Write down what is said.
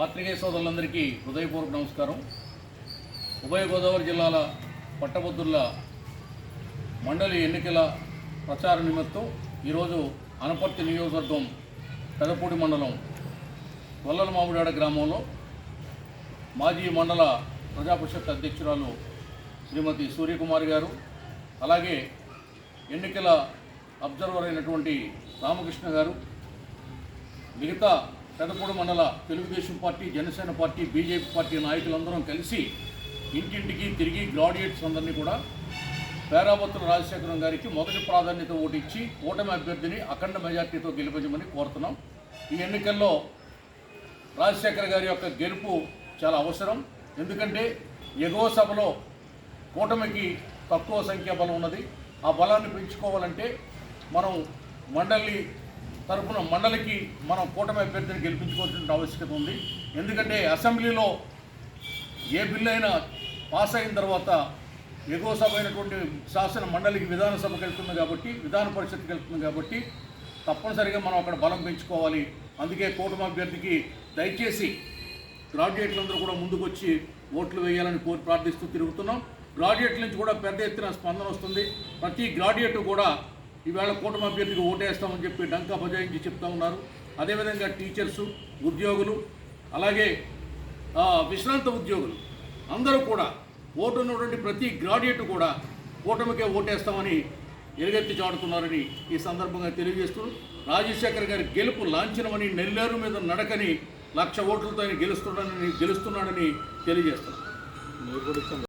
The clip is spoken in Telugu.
పాత్రికేయ సోదరులందరికీ హృదయపూర్వక నమస్కారం. ఉభయ గోదావరి జిల్లాల పట్టభద్రుల మండలి ఎన్నికల ప్రచార నిమిత్తం ఈరోజు అనపర్తి నియోజకవర్గం పెదపూడి మండలం వల్లల మామిడాడ గ్రామంలో మాజీ మండల ప్రజా పరిషత్ అధ్యక్షురాలు శ్రీమతి సూర్యకుమారి గారు అలాగే ఎన్నికల అబ్జర్వర్ అయినటువంటి రామకృష్ణ గారు మిగతా పెదపూడి మండల Telugu Desam party Janasena party BJP party నాయకులందరం కలిసి ఇంటింటికి తిరిగి గ్రాడ్యుయేట్స్ అందరినీ కూడా పేరాపత్రుల రాజశేఖరం గారికి మొదటి ప్రాధాన్యత ఓటిచ్చి కూటమి అభ్యర్థిని అఖండ మెజార్టీతో గెలిపించమని కోరుతున్నాం. ఈ ఎన్నికల్లో రాజశేఖర్ గారి యొక్క గెలుపు చాలా అవసరం. ఎందుకంటే ఎగువ సభలో కూటమికి తక్కువ సంఖ్యా బలం ఉన్నది. ఆ బలాన్ని పెంచుకోవాలంటే మనం మండలి తరపున మండలికి మనం కూటమి అభ్యర్థిని గెలిపించుకోవాల్సిన ఆవశ్యకత ఉంది. ఎందుకంటే అసెంబ్లీలో ఏ బిల్లు అయినా పాస్ అయిన తర్వాత ఎగువ సభ అయినటువంటి శాసన మండలికి విధానసభకు వెళ్తుంది కాబట్టి విధాన పరిషత్కి వెళ్తుంది కాబట్టి తప్పనిసరిగా మనం అక్కడ బలం పెంచుకోవాలి. అందుకే కూటమి అభ్యర్థికి దయచేసి గ్రాడ్యుయేట్లందరూ కూడా ముందుకు వచ్చి ఓట్లు వేయాలని కోరి ప్రార్థిస్తూ తిరుగుతున్నాం. గ్రాడ్యుయేట్ల నుంచి కూడా పెద్ద ఎత్తున స్పందన వస్తుంది. ప్రతి గ్రాడ్యుయేట్ కూడా ఈవేళ కూటమి అభ్యర్థికి ఓటేస్తామని చెప్పి డంకా బజాయించి చెప్తా ఉన్నారు. అదేవిధంగా టీచర్సు ఉద్యోగులు అలాగే విశ్రాంత ఉద్యోగులు. అందరూ కూడా ఓటు ఉన్నటువంటి ప్రతి గ్రాడ్యుయేట్ కూడా కూటమికే ఓటేస్తామని ఎలుగెత్తి చాడుతున్నారని ఈ సందర్భంగా తెలియజేస్తూ రాజశేఖర్ గారి గెలుపు లాంఛనమని నెల్లేరు మీద నడకని లక్ష ఓట్లతో ఆయన గెలుస్తున్నాడని గెలుస్తున్నాడని తెలియజేస్తున్నారు.